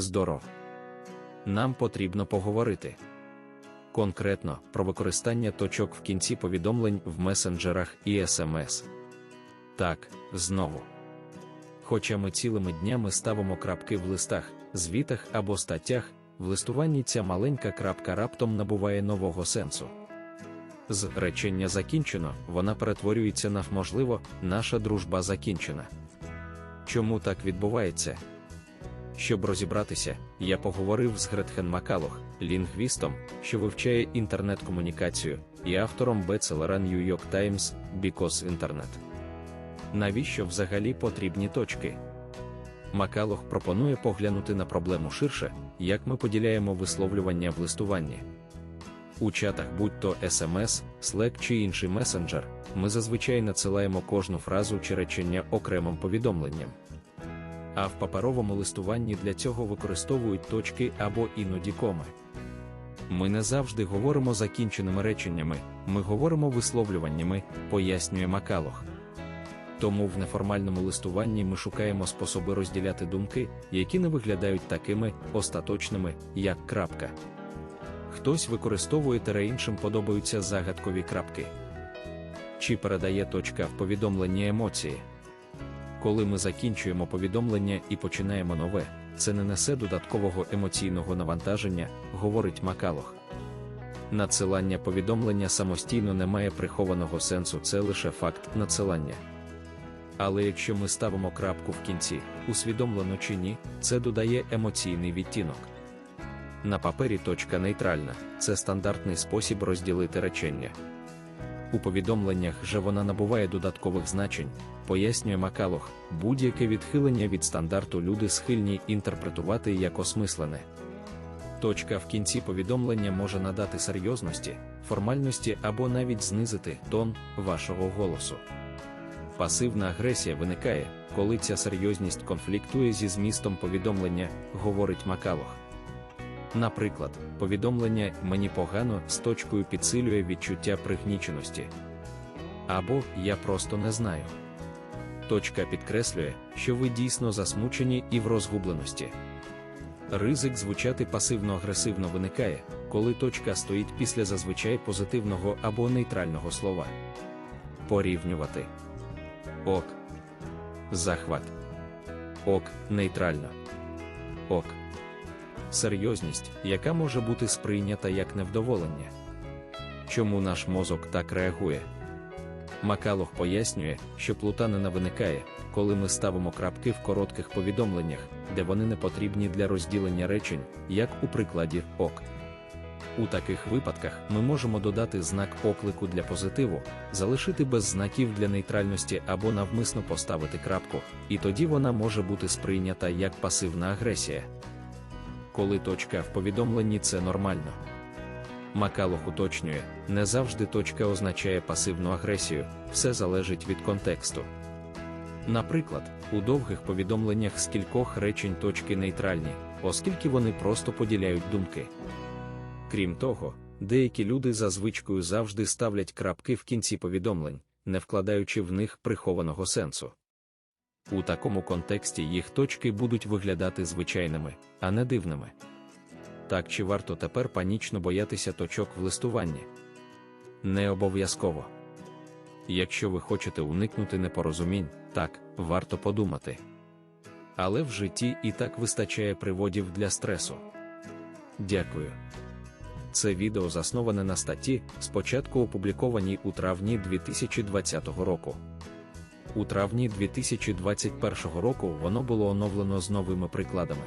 здоров. Нам потрібно поговорити. Конкретно про використання точок в кінці повідомлень в месенджерах і СМС. Так, знову. Хоча ми цілими днями ставимо крапки в листах, звітах або статтях, в листуванні ця маленька крапка раптом набуває нового сенсу. З речення закінчено, вона перетворюється на можливо, наша дружба закінчена. Чому так відбувається? Щоб розібратися, я поговорив з Гретхен Макалох, лінгвістом, що вивчає інтернет-комунікацію, і автором бестселера New York Times Because Internet. Навіщо взагалі потрібні точки? Макалох пропонує поглянути на проблему ширше, як ми поділяємо висловлювання в листуванні. У чатах, будь-то SMS, Slack чи інший месенджер, ми зазвичай надсилаємо кожну фразу чи речення окремим повідомленням. А в паперовому листуванні для цього використовують точки або іноді коми. Ми не завжди говоримо закінченими реченнями, ми говоримо висловлюваннями, пояснює Макалох. Тому в неформальному листуванні ми шукаємо способи розділяти думки, які не виглядають такими остаточними, як крапка. Хтось використовує тере іншим подобаються загадкові крапки. Чи передає точка в повідомленні емоції? Коли ми закінчуємо повідомлення і починаємо нове, це не несе додаткового емоційного навантаження, говорить Макалох. Надсилання повідомлення самостійно не має прихованого сенсу, це лише факт надсилання. Але якщо ми ставимо крапку в кінці, усвідомлено чи ні, це додає емоційний відтінок. На папері точка нейтральна це стандартний спосіб розділити речення. У повідомленнях же вона набуває додаткових значень, пояснює Макалох, будь-яке відхилення від стандарту люди схильні інтерпретувати як осмислене. Точка в кінці повідомлення може надати серйозності, формальності або навіть знизити тон вашого голосу. Пасивна агресія виникає, коли ця серйозність конфліктує зі змістом повідомлення, говорить Макалох. Наприклад, повідомлення мені погано з точкою підсилює відчуття пригніченості. Або я просто не знаю. Точка підкреслює, що ви дійсно засмучені і в розгубленості. Ризик звучати пасивно-агресивно виникає, коли точка стоїть після зазвичай позитивного або нейтрального слова. Порівнювати ок. Захват. Ок, нейтрально. Ок. Серйозність, яка може бути сприйнята як невдоволення. Чому наш мозок так реагує? Макалох пояснює, що плутанина виникає, коли ми ставимо крапки в коротких повідомленнях, де вони не потрібні для розділення речень, як у прикладі ок. У таких випадках ми можемо додати знак оклику для позитиву, залишити без знаків для нейтральності або навмисно поставити крапку, і тоді вона може бути сприйнята як пасивна агресія. Коли точка в повідомленні це нормально. Макалох уточнює, не завжди точка означає пасивну агресію, все залежить від контексту. Наприклад, у довгих повідомленнях з кількох речень точки нейтральні, оскільки вони просто поділяють думки. Крім того, деякі люди за звичкою завжди ставлять крапки в кінці повідомлень, не вкладаючи в них прихованого сенсу. У такому контексті їх точки будуть виглядати звичайними, а не дивними. Так чи варто тепер панічно боятися точок в листуванні? Не обов'язково. Якщо ви хочете уникнути непорозумінь, так, варто подумати. Але в житті і так вистачає приводів для стресу. Дякую. Це відео засноване на статті, спочатку опублікованій у травні 2020 року. У травні 2021 року воно було оновлено з новими прикладами.